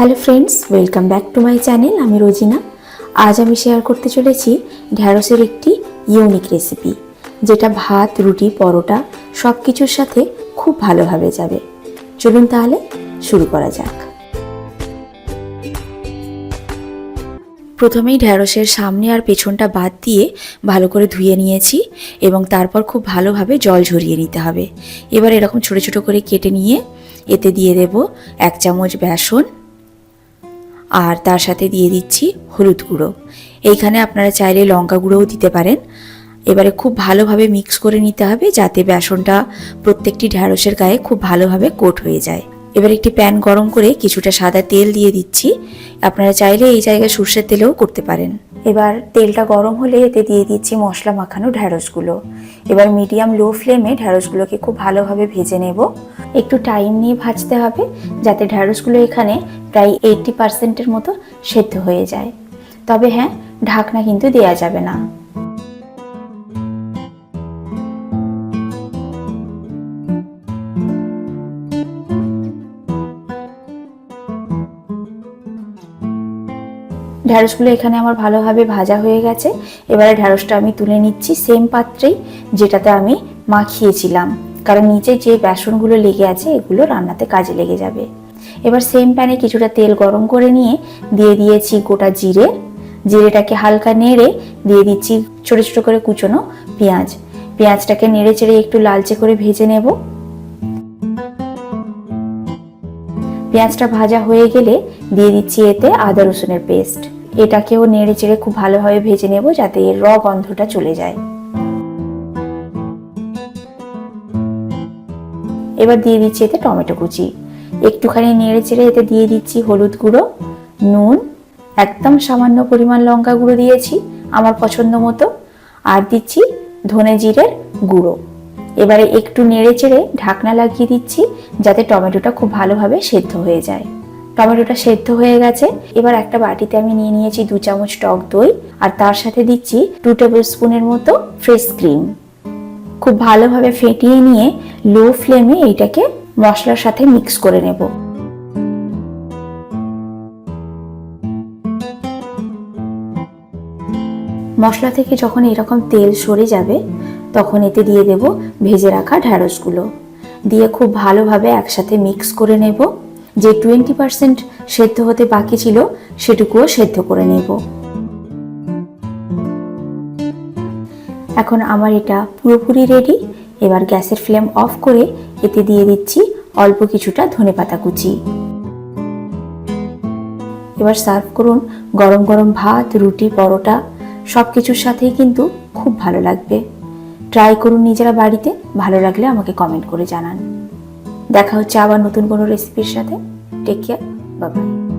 Hello friends welcome back to my channel আমি রোজিনা। আজ আমি শেয়ার করতে চলেছি ঢ্যাঁড়সের একটি ইউনিক রেসিপি যেটা ভাত, রুটি, পরোটা সব কিছুর সাথে খুব ভালোভাবে যাবে। চলুন তাহলে শুরু করা যাক। প্রথমেই ঢ্যাঁড়সের সামনে আর পেছনটা বাদ দিয়ে ভালো করে ধুয়ে নিয়েছি এবং তারপর খুব ভালোভাবে জল ঝরিয়ে নিতে হবে। এবার এরকম ছোট ছোট করে কেটে নিয়ে এতে দিয়ে দেব এক চামচ বেসন আর তার সাথে দিয়ে দিচ্ছি হলুদ গুঁড়ো। এইখানে আপনারা চাইলে লঙ্কা গুঁড়োও দিতে পারেন। এবারে খুব ভালোভাবে মিক্স করে নিতে হবে যাতে বেসনটা প্রত্যেকটি ঢ্যাঁড়সের গায়ে খুব ভালোভাবে কোট হয়ে যায়। এবার একটি প্যান গরম করে কিছুটা সাদা তেল দিয়ে দিচ্ছি। আপনারা চাইলে এই জায়গায় সর্ষের তেলেও করতে পারেন। এবার তেলটা গরম হলে এতে দিয়ে দিচ্ছি মশলা মাখানো ঢ্যাঁড়সগুলো এবার মিডিয়াম লো ফ্লেমে ঢ্যাঁড়সগুলোকে খুব ভালোভাবে ভেজে নেব। একটু টাইম নিয়ে ভাজতে হবে যাতে ঢ্যাঁড়সগুলো এখানে প্রায় এইটটি পার্সেন্টের মতো সেদ্ধ হয়ে যায়। তবে হ্যাঁ ঢাকনা কিন্তু দেয়া যাবে না। ঢ্যাঁড়সগুলো এখানে আমার ভালোভাবে ভাজা হয়ে গেছে। এবারে ঢ্যাঁড়সটা আমি তুলে নিচ্ছি সেম পাত্রেই যেটাতে আমি মাখিয়েছিলাম। কারণ নিচে যে বেসনগুলো লেগে আছে, এগুলো রান্নাতে কাজে লেগে যাবে। এবার সেম প্যানে কিছুটা তেল গরম করে নিয়ে দিয়ে দিয়েছি গোটা জিরে। জিরেটাকে হালকা নেড়ে দিয়ে দিচ্ছি ছোট ছোট করে কুচোনো পেঁয়াজ। পেঁয়াজটাকে নেড়ে চেড়ে একটু লালচে করে ভেজে নেব। পেঁয়াজটা ভাজা হয়ে গেলে দিয়ে দিচ্ছি এতে আদা রসুনের পেস্ট। এটাকেও নেড়ে চেড়ে খুব ভালোভাবে ভেজে নেব যাতে এর র গন্ধটা চলে যায়। এবার দিয়ে দিচ্ছি এতে টমেটো কুচি। একটুখানি নেড়ে চেড়ে এতে দিয়ে দিচ্ছি হলুদ গুঁড়ো, নুন, একদম সামান্য পরিমাণ লঙ্কা গুঁড়ো দিয়েছি আমার পছন্দ মতো, আর দিচ্ছি ধনে জিরের গুঁড়ো। এবারে একটু নেড়ে চেড়ে ঢাকনা লাগিয়ে দিচ্ছি যাতে টমেটোটা খুব ভালোভাবে সেদ্ধ হয়ে যায়। টমেটোটা সেদ্ধ হয়ে গেছে। এবার একটা বাটিতে আমি নিয়ে নিয়েছি দু চামচ টক দই, আর তার সাথে দিচ্ছি টু টেবিল স্পুনের মতো ফ্রেশ ক্রিম। খুব ভালোভাবে ফেটিয়ে নিয়ে লো ফ্লেমে এইটাকে মশলার সাথে মিক্স করে নেব। মশলা থেকে যখন এরকম তেল সরে যাবে, তখন এতে দিয়ে দেব ভেজে রাখা ঢ্যাঁড়সগুলো দিয়ে খুব ভালোভাবে একসাথে মিক্স করে নেব। যে টোয়েন্টি পার্সেন্ট সেদ্ধ হতে বাকি ছিল সেটুকুও সেদ্ধ করে নেব। এখন আমার এটা পুরোপুরি রেডি এবার গ্যাসের ফ্লেম অফ করে এতে দিয়ে দিচ্ছি অল্প কিছুটা ধনেপাতা কুচি। এবার সার্ভ করুন গরম গরম ভাত, রুটি, পরোটা সব কিছুর সাথেই কিন্তু খুব ভালো লাগবে। ট্রাই করুন নিজেরা বাড়িতে, ভালো লাগলে আমাকে কমেন্ট করে জানান। দেখা হচ্ছে আবার নতুন কোনো রেসিপির সাথে। টেক কেয়ার বাবাই